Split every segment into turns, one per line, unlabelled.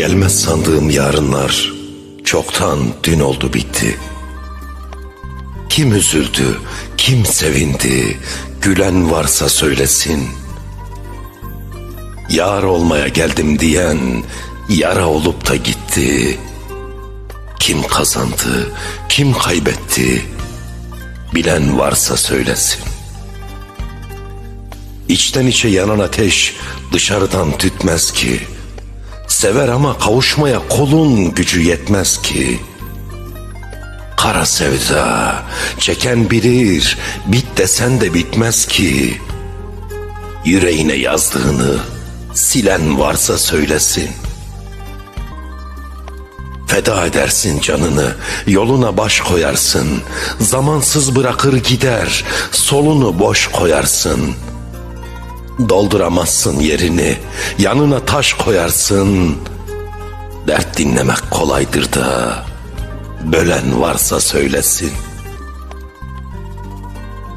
Gelmez sandığım yarınlar çoktan dün oldu bitti. Kim üzüldü, kim sevindi, gülen varsa söylesin. Yar olmaya geldim diyen yara olup da gitti. Kim kazandı, kim kaybetti, bilen varsa söylesin. İçten içe yanan ateş dışarıdan tütmez ki. Sever ama kavuşmaya kolun gücü yetmez ki. Kara sevda çeken bilir bit desen de bitmez ki. Yüreğine yazdığını silen varsa söylesin. Feda edersin canını, yoluna baş koyarsın. Zamansız bırakır gider, solunu boş koyarsın. Dolduramazsın yerini, yanına taş koyarsın. Dert dinlemek kolaydır da, bölen varsa söylesin.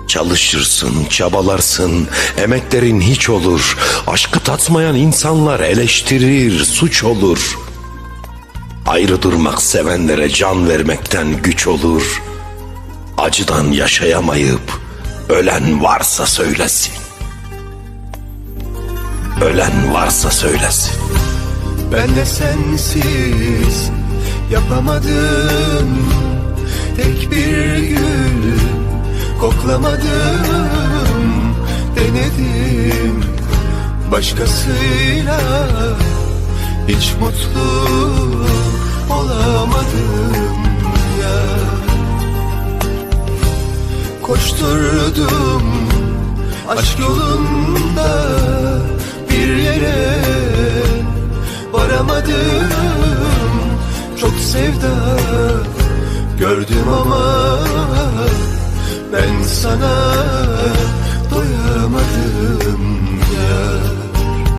Çalışırsın, çabalarsın, emeklerin hiç olur. Aşkı tatmayan insanlar eleştirir, suç olur.'' Ayrı durmak sevenlere can vermekten güç olur. Acıdan yaşayamayıp ölen varsa söylesin. Ölen varsa söylesin.
Ben de sensiz yapamadım. Tek bir gül koklamadım. Denedim başkasıyla. Hiç mutlu olamadım ya. Koşturdum aşk yolunda sevda. Gördüm ama ben sana